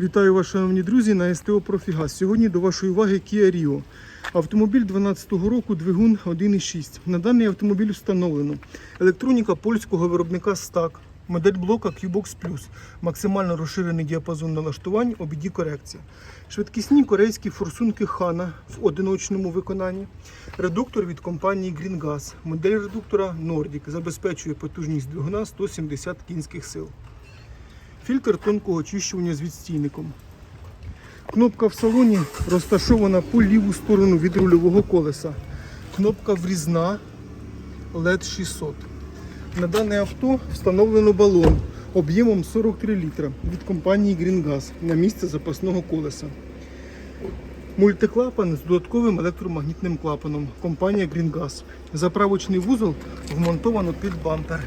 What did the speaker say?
Вітаю вас, шановні друзі, на СТО Профігаз. Сьогодні до вашої уваги Kia Rio. Автомобіль 2012 року, двигун 1.6. На даний автомобіль встановлено електроніка польського виробника STAC, модель блока Qbox Plus, максимально розширений діапазон налаштувань, обіді корекція. Швидкісні корейські форсунки Хана в одиночному виконанні. Редуктор від компанії GreenGas. Модель редуктора Nordic забезпечує потужність двигуна 170 кінських сил. Фільтр тонкого очищування з відстійником. Кнопка в салоні розташована по ліву сторону від рульового колеса. Кнопка врізна LED 600. На дане авто встановлено балон об'ємом 43 літра від компанії GreenGas на місце запасного колеса. Мультиклапан з додатковим електромагнітним клапаном. Компанія GreenGas. Заправочний вузол вмонтовано під бампер.